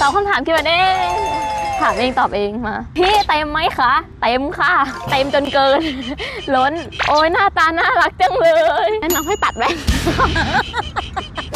ตอบคำถามคิดว่าเด้ถามเองตอบเองมา พี่เต็มไหมคะ เต็มค่ะ เต็มจนเกิน ล้น โอ้ยหน้าตาน่ารักจังเลยแนะนำให้ปัดแว่น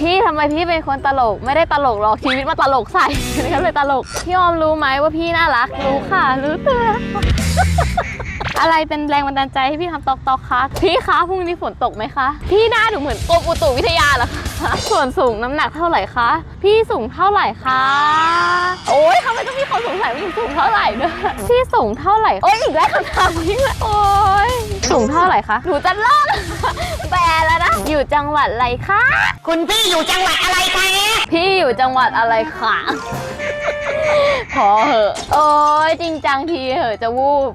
พี่ทำไมพี่เป็นคนตลกไม่ได้ตลกหรอกชีวิตมาตลกใส่นี่ก็เลยตลก พี่ออมรู้ไหมว่าพี่น่ารักรู้ค่ะ รู้ตัว อะไรเป็นแรงบันดาลใจให้พี่ทำตอกตอกคะพี่คะพรุ่งนี้ฝนตกไหมคะพี่หน้าหนูเหมือนกรมอุตุวิทยาเหรอคะส่วนสูงน้ำหนักเท่าไหร่คะพี่สูงเท่าไหร่คะโอ๊ยทำไมต้องมีคนสงสัยว่าหนูสูงเท่าไหร่ด้วยพี่สูงเท่าไหร่โอ๊ยอีกแล้วคำถามนี้เลยโอ๊ยสูงเท่าไหร่คะหนูจะเลิกแปลแล้วนะอยู่จังหวัดอะไรคะคุณพี่อยู่จังหวัดอะไรคะพี่อยู่จังหวัดอะไรคะพอเหอะ โอ้ยจริงจังทีเหอะจะวูบ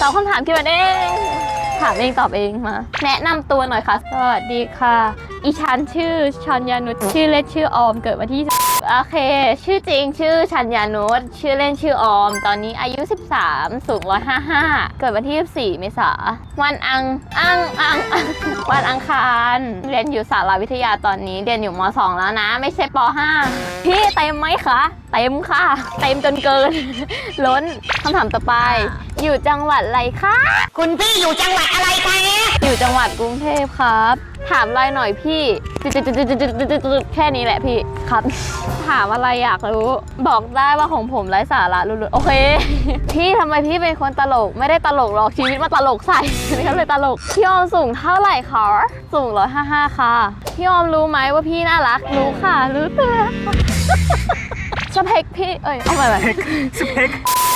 ตอบคำถามคิดว่าเองถามเองตอบเองมา แนะนำตัวหน่อยค่ะ สวัสดีค่ะ อีชันชื่อชัญญานุชชื่อเล่นชื่อออมเกิดวันที่ โอเค ชื่อจริงชื่อชัญญานุชชื่อเล่นชื่อออม ตอนนี้อายุ 13 สูง 155 เกิดวันที่ 24 เมษาวันอังอังอังอังวันอังคาร เรียนอยู่สารวิทยาตอนนี้เรียนอยู่ม 2 แล้วนะ ไม่ใช่ป .5 พี่เต็มไหมคะ เต็มค่ะ เต็มจนเกิน ล้นคำถามต่อไป อยู่จังหวัดอะไรคะ คุณพี่อยู่จังหวัดอะไรคะ อยู่จังหวัดกรุงเทพครับ ถามอะไรหน่อยพี่จุดๆๆๆๆแค่นี้แหละพี่ครับ ถามอะไรอยากรู้ บอกได้ว่าของผมไร้สาระลุ้นๆโอเค พี่ทำไมพี่เป็นคนตลก ไม่ได้ตลกหรอกชีวิตมาตลกใส่นี่ก็เลยตลก พี่ออมสูงเท่าไหร่คะสูง 155 ค่ะ พี่ออมรู้ไหมว่าพี่น่ารัก รู้ค่ะ รู้ตัวสเปคพี่ เอ้ยเอาใหม่ใหม่สเปค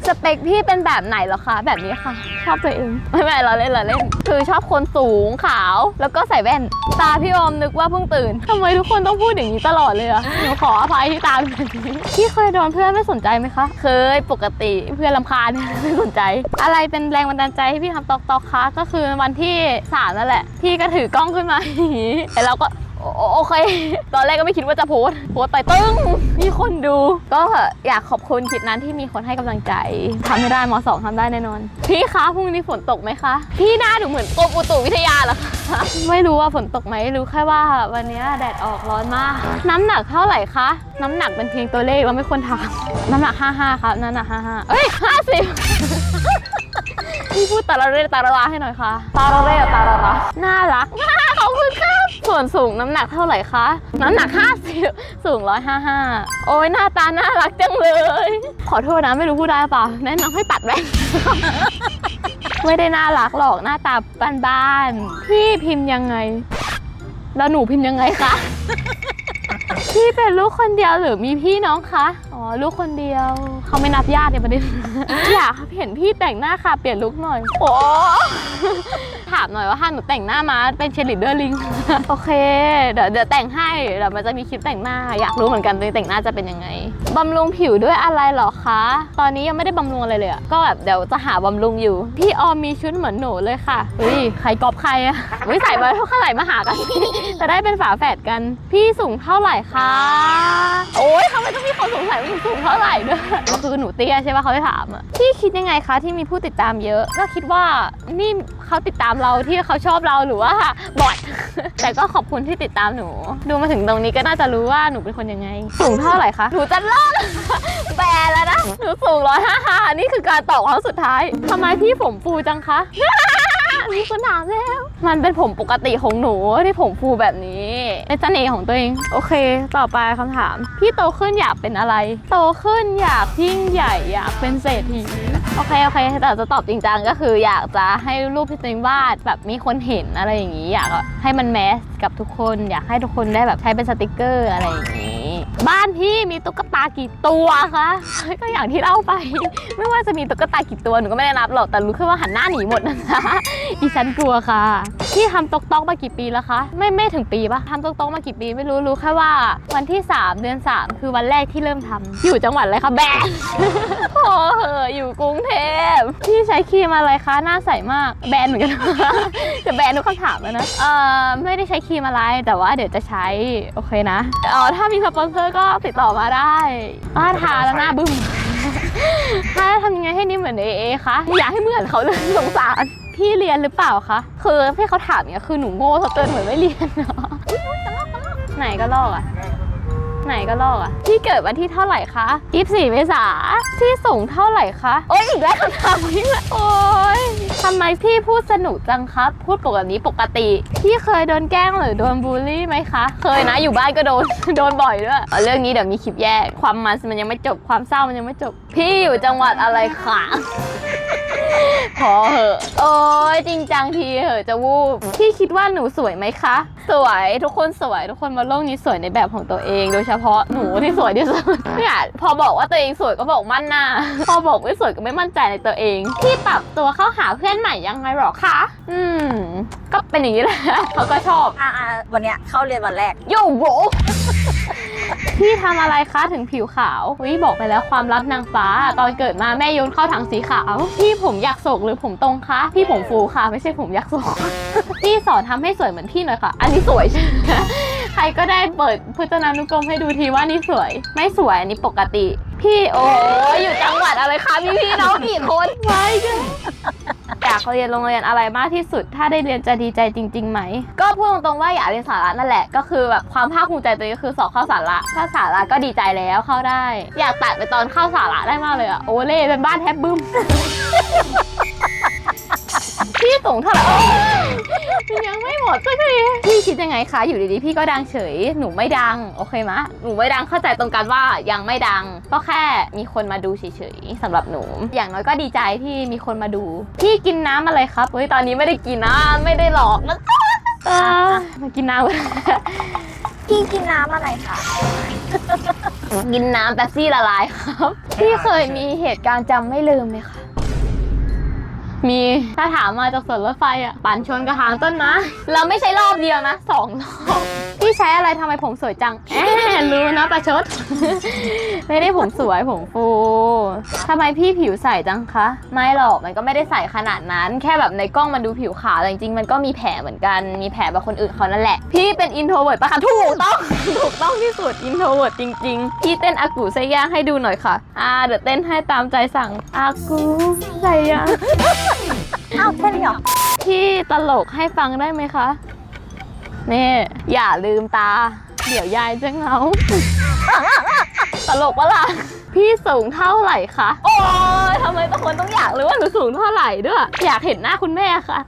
สเปคพี่เป็นแบบไหนเหรอคะ แบบนี้ค่ะ ชอบตัวเอง ไม่ไม่เราเล่นเราเล่น คือชอบคนสูงขาว แล้วก็ใส่แว่น ตาพี่อมนึกว่าเพิ่งตื่นทำไมทุกคนต้องพูดอย่างนี้ตลอดเลยอะหนูขออภัยที่ตาเป็นแบบนี้พี่เคยโดนเพื่อนไม่สนใจไหมคะ เคยปกติเพื่อนลำคาญไม่สนใจ อะไรเป็นแรงบันดาลใจให้พี่ทำตอกตอกคะก็คือวันที่สามนั่นแหละพี่ก็ถือกล้องขึ้นมาอย่างนี้แต่เราก็ โอเค ตอนแรกก็ไม่คิดว่าจะโพสโพสต์ไปตึ้ง มีคนดู ก็อยากขอบคุณคลิปนั้นที่มีคนให้กำลังใจทำให้ได้มสองทำได้แน่นอน พี่คะพรุ่งนี้ฝนตกไหมคะ พี่หน้าหนูเหมือนกรมอุตุวิทยาเหรอคะ ไม่รู้ว่าฝนตกไหมรู้แค่ว่า วันนี้แดดออกร้อนมาก น้ำหนักเท่าไหร่คะ น้ำหนักเป็นเพียงตัวเลขเราไม่ควรถามน้ำหนัก 55 ครับน้ำหนัก55เอ้ย50พี่พูดตาระเร่ตาระราให้หน่อยค่ะ ตาระเร่ตาระราน่ารัก ส่วนสูงน้ำหนักเท่าไหร่คะ น้ำหนัก 50 สูง 155 โอ้ยหน้าตาน่ารักจังเลย ขอโทษนะไม่รู้พูดได้เปล่าแนะนำให้ตัดแว่น ไม่ได้น่ารักหรอกหน้าตาบ้านๆพี่พิมพ์ยังไง แล้วหนูพิมพ์ยังไงคะ พี่เป็นลูกคนเดียวหรือมีพี่น้องคะ อ๋อลูกคนเดียวเขาไม่นับญาติเนี่ยประเด็น อยากเห็นพี่แต่งหน้าค่ะเปลี่ยนลุคหน่อย โอ้ถามหน่อยว่าถ้าหนูแต่งหน้ามาเป็นเชลิดเดอร์ลิง โอเคเดี๋ยวเดี๋ยวแต่งให้เดี๋ยวมันจะมีคลิปแต่งหน้า อยากรู้เหมือนกันตัวแต่งหน้าจะเป็นยังไงบำรุงผิวด้วยอะไรเหรอคะ ตอนนี้ยังไม่ได้บำรุงอะไรเลยอะก็แบบเดี๋ยวจะหาบำรุงอยู่พี่ออมมีชุดเหมือนหนูเลยค่ะเฮ้ยใครกอบใครอะวิใส่มาเท่าไหร่มาหากัน จะได้เป็นฝาแฝดกัน พี่สูงเท่าไหร่คะโอ๊ยทำไมต้องมีคนสงสัยว่าหนูสูงเท่าไหร่ด้วยก็คือหนูเตี้ยใช่ปะเขาจะถามอะพี่คิดยังไงคะที่มีผู้ติดตามเยอะ ก็คิดว่านี่เขาติดตามเราที่เขาชอบเราหรือว่าบอทแต่ก็ขอบคุณที่ติดตามหนู ดูมาถึงตรงนี้ก็น่าจะรู้ว่าหนูเป็นคนยังไง สูงเท่าไหร่คะหนูจะเลิกแปลแล้วนะหนูสูงร้อยห้าห้านี่คือการตอบครั้งสุดท้ายทำไมพี่ผมฟูจังคะมีคนถามแล้ว มันเป็นผมปกติของหนูที่ผมฟูแบบนี้ เป็นเสน่ห์ของตัวเอง โอเค ต่อไปคำถาม พี่โตขึ้นอยากเป็นอะไร โตขึ้นอยากยิ่งใหญ่อยากเป็นเศรษฐีโอเคโอเคแต่จะตอบจริงจังก็คือ อยากจะให้รูปที่ตัวเองวาดแบบมีคนเห็นอะไรอย่างนี้ อยากให้มันแมสกับทุกคน อยากให้ทุกคนได้แบบใช้เป็นสติกเกอร์อะไรอย่างนี้ บ้านพี่มีตุ๊กตากี่ตัวคะก็อย่างที่เล่าไป ไม่ว่าจะมีตุ๊กตากี่ตัวหนูก็ไม่ได้นับหรอกแต่รู้แค่ว่าหันหน้าหนีหมดนะคะอีฉันกลัวค่ะพี่ทำต๊อกต๊อกมากี่ปีแล้วคะ ไม่ไม่ถึงปีปะทำต๊อกต๊อกมากี่ปีไม่รู้รู้แค่ว่า วันที่ 3 เดือน 3 คือวันแรกที่เริ่มทำอยู่จังหวัดอะไรคะแบนโอ้เหอะอยู่กรุงเทพพี่ใช้ครีมอะไรคะหน้าใสมากแบนเหมือนกันจะแบนทุกคำถามแล้วนะเอ่อไม่ได้ใช้ครีมอะไรแต่ว่าเดี๋ยวจะใช้โอเคนะเอ๋อถ้ามีสปอนเซอร์ก็ติดต่อมาได้ว่าทาแล้วหน้าบึ้มถ้าทำยังไงให้นี่เหมือนเอเอคะอยากให้เหมือนเขาเลยสงสารพี่เรียนหรือเปล่าคะคือที่เขาถามเนี่ยคือหนูโง่ซะเกินเหมือนไม่เรียนเนาะไหนก็ลอกอะ ไหนก็ลอกอะพี่เกิดวันที่เท่าไหร่คะ24เมษาที่สูงเท่าไหร่คะ โอ๊ยอีกแล้วคำถามนี้แหละโอ๊ยทำไมพี่พูดสนุกจังครับ พูดปกติปกติ พี่เคยโดนแกล้งหรือโดนบูลลี่ไหมคะ เคยนะอยู่บ้านก็โดน โดนบ่อยด้วยเรื่องนี้เดี๋ยวมีคลิปแยก ความมันมันยังไม่จบ ความเศร้ามันยังไม่จบ พี่อยู่จังหวัดอะไรคะ พอเหอะ โอ้ยจริงจังทีเหอะจะวูบพี่คิดว่าหนูสวยไหมคะ สวยทุกคนสวยทุกคนบนโลกนี้สวยในแบบของตัวเอง โดยเฉพาะหนูที่สวยที่สุดเนี่ยพอบอกว่าตัวเองสวยก็บอกมั่นหน้า พอบอกไม่สวยก็ไม่มั่นใจในตัวเอง พี่ปรับตัวเข้าหาเพื่อนใหม่ยังไงหรอคะ อืม ก็เป็นอย่างนี้แหละเขาก็ชอบอ่าวันเนี้ยเข้าเรียนวันแรก โยโบ พี่ทำอะไรคะถึงผิวขาววิบอกไปแล้วความลับนางฟ้า ตอนเกิดมาแม่โยนเข้าถังสีขาว พี่ผมอยากโศกหรือผมตรงคะ พี่ผมฟูค่ะ ไม่ใช่ผมอยากโศกพี่สอนทำให้สวยเหมือนพี่หน่อยค่ะ อันนี้สวยใช่ไหมใครก็ได้เปิดพจนานุกรมให้ดูทีว่านี่สวย ไม่สวยอันนี้ปกติ พี่โอ้ยอยู่จังหวัดอะไรคะมีพี่น้องกี่คนไม่กัน อยากเรียนโรงเรียนอะไรมากที่สุด ถ้าได้เรียนจะดีใจจริงๆไหม ก็พูดตรงๆว่าอยากเรียนสาระนั่นแหละ ก็คือแบบความภาคภูมิใจตัวเองคือสอบเข้าสาระถ้าสาระก็ดีใจแล้วเข้าได้ อยากตัดไปตอนเข้าสาระได้มากเลยอะโอเล่เป็นบ้านแทบบึ้ม สูงเท่าไหร่โอ๊ยมันยังไม่หมดสักทีพี่คิดยังไงคะอยู่ดีๆพี่ก็ดังเฉยหนูไม่ดังโอเคมะหนูไม่ดังเข้าใจตรงกันว่ายังไม่ดัง ก็แค่มีคนมาดูเฉยๆสำหรับหนู อย่างน้อยก็ดีใจที่มีคนมาดู พี่กินน้ำอะไรครับเฮ้ยตอนนี้ไม่ได้กินนะไม่ได้หลอกนะเออมากินน้ำพี่กินน้ำอะไรคะกินน้ำแป๊บซี่ละลายครับ พี่เคยมีเหตุการณ์จำไม่ลืมไหมคะ มีถ้าถามมาจากสวนรถไฟอะปั่นชนกระถางต้นไม้แล้วไม่ใช่รอบเดียวนะสองรอบพี่ใช้อะไรทำไมผมสวยจังแอบรู้นะประชด ไม่ได้ผมสวยผมฟูทำไมพี่ผิวใสจังคะ ไม่หรอกมันก็ไม่ได้ใสขนาดนั้น แค่แบบในกล้องมันดูผิวขาวแต่จริงๆมันก็มีแผลเหมือนกันมีแผลแบบคนอื่นเขานั่นแหละ พี่เป็นอินโทรเวิร์ดปะคะถูกต้องถูกต้องที่สุดอินโทรเวิร์ดจริง ๆ พี่เต้นอากูไซย่างให้ดูหน่อยค่ะอ่าเดี๋ยวเต้นให้ตามใจสั่งอากูไซย่าง อ้าวแค่นี้เหรอพี่ตลกให้ฟังได้ไหมคะ นี่ อย่าลืมตา เดี๋ยวยายจะเหงา ตลกปะล่ะ พี่สูงเท่าไหร่คะ โอ้ยทำไมทุกคนต้องอยากรู้ว่าหนูสูงเท่าไหร่ด้วย อยากเห็นหน้าคุณแม่ค่ะ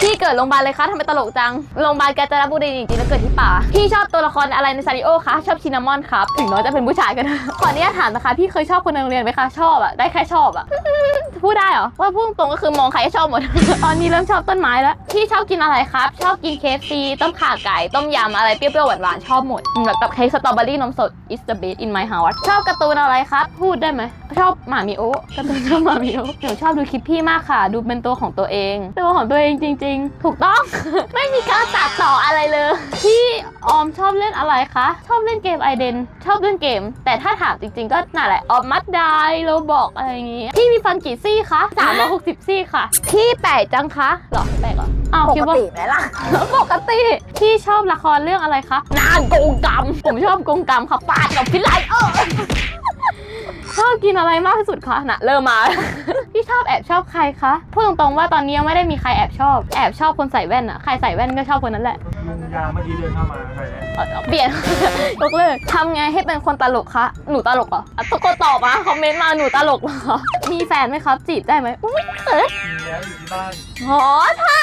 พี่เกิดโรงพยาบาลเลยคะทำไมตลกจัง โรงพยาบาลกาญจนบุรีจริงๆแล้วเกิดที่ป่า พี่ชอบตัวละครอะไรในซาริโอคะ ชอบชินามอนครับ ถึงน้อยจะเป็นผู้ชายก็ได้ขออนุญาตถามนะคะ พี่เคยชอบคนในโรงเรียนไหมคะ ชอบอะได้แค่ชอบอะ พูดได้เหรอว่าพูดตรงก็คือมองใครก็ชอบหมด ตอนนี้เริ่มชอบต้นไม้แล้วพี่ชอบกินอะไรครับ ชอบกินเคฟซีต้มข่าไก่ต้มยำอะไรเปรี้ยวๆหวานๆชอบหมดแบบกับเค้กสตรอเบอรี่นมสด is the best in my heart ชอบการ์ตูนอะไรครับพูดได้ไหมชอบหมามิโอการ์ตูนชอบหมามิโอหนูชอบดูคลิปพี่มากค่ะ ดูเป็นตัวของตัวเองตัวของตัวเองจริง ๆ ถูกต้อง ไม่มีการตัดต่ออะไรเลยพี่ออมชอบเล่นอะไรคะ ชอบเล่นเกมไอเดนชอบเล่นเกม แต่ถ้าถามจริง ๆ ก็น่าแหละออมมัดได้โรบอกอะไรอย่างงี้พี่มีฟันกี่ซี่คะสามร้อยหกสิบซี่ค่ะ พี่แปลกจังคะหรอแปลกเหรออ้าวปคิดกว่า ติไหมล่ะ ปกติพี่ชอบละครเรื่องอะไรคะนางกงกรรมผมชอบกงกรรมค่ะปาดกับพิไลเออ ชอบกินอะไรมากที่สุดคะน่ะเริ่มมา พี่ชอบแอบชอบใครคะพูดตรงๆว่าตอนนี้ยังไม่ได้มีใครแอบชอบ แอบชอบคนใส่แว่นอะใครใส่แว่นก็ชอบคนนั้นแหละลุงยาเมื่อกี้เดินเข้ามาใครเนี่ยเอ่อเปลี่ยน ยกเลิกทำไงให้เป็นคนตลกคะหนูตลกเหรออะทุกคนตอบมาคอมเมนต์มาหนูตลกเหรอมีแฟนไหมครับจีบได้ไหมอุ้ยเขินมีแล้วอยู่ที่บ้าน อ๋อใช่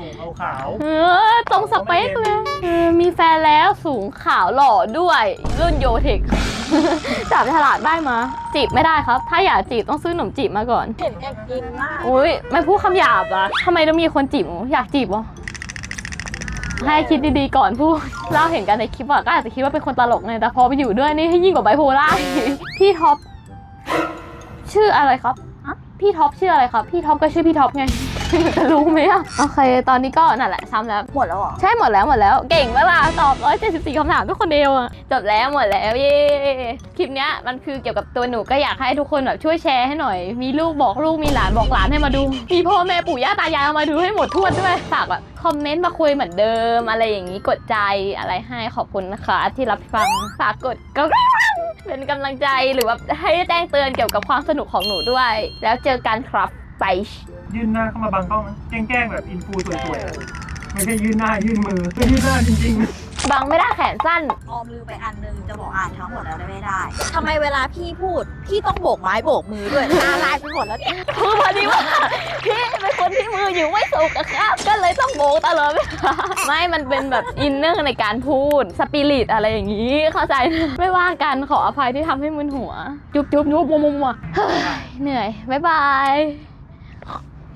สูงขาวเออตรงสเปคเลยเออมีแฟนแล้วสูงขาวหล่อด้วย รุ่นโยเทค จับฉลาดได้มา จีบไม่ได้ครับ ถ้าอยากจีบต้องซื้อขนมจีบมาก่อน เห็นแอบกินมากอุ้ยไม่พูดคำหยาบอะทำไมต้องมีคนจีบหนูอยากจีบวะให้คิดดีๆก่อนพูดเราเห็นกันในคลิปอะก็อาจจะคิดว่าเป็นคนตลกไงแต่พอไปอยู่ด้วยนี่ให้ยิ่งกว่าไบโพล่าอีกพี่ท็อปชื่ออะไรครับอะ พี่ท็อปชื่ออะไรครับ พี่ท็อปก็ชื่อพี่ท็อปไงจะรู้ไหมอะโอเค ตอนนี้ก็นั่นแหละซ้ำแล้ว หมดแล้วเหรอ ใช่หมดแล้วหมดแล้วเก่งเวลาตอบ 174คำถามทุกคนเดียวอะจบแล้วหมดแล้วเย้คลิปเนี้ยมันคือเกี่ยวกับตัวหนูก็อยากให้ทุกคนแบบช่วยแชร์ให้หน่อย มีลูกบอกลูกมีหลานบอกหลานให้มาดู มีพ่อแม่ปู่ย่าตายายเอามาดูให้หมดทวดด้วยฝากแบบคอมเมนต์มาคุยเหมือนเดิม อะไรอย่างนี้กดใจอะไรให้ขอบคุณนะคะที่รับฟังฝากกดก็ เป็นกำลังใจหรือว่าให้แจ้งเตือนเกี่ยวกับความสนุกของหนูด้วย แล้วเจอกันครับไปยื่นหน้าเข้ามาบังกล้องนะแกล้งๆแบบอินฟูสวยๆไม่ใช่ยื่นหน้ายื่นมือยื่นหน้าจริงๆ บังไม่ได้แขนสั้น ออมลืมไปอันนึงจะบอกอ่านทั้งหมดแล้วไม่ได้ทำไมเวลาพี่พูด พี่ต้องโบกไม้โบกมือด้วยตาลายไปหมดแล้วเนี่ยคือพอดีว่าพี่เป็นคนที่มืออยู่ไม่สุกอะครับ ก็เลยต้องโบกตลอดเวลาไม่มันเป็นแบบอินเนอร์ในการพูดสปิริตอะไรอย่างนี้เข้าใจนะไม่ว่ากันขออภัยที่ทำให้มึนหัว จุ๊บจุ๊บนุ๊บมัวมัวเฮ้ยเหนื่อยบ๊ายบาย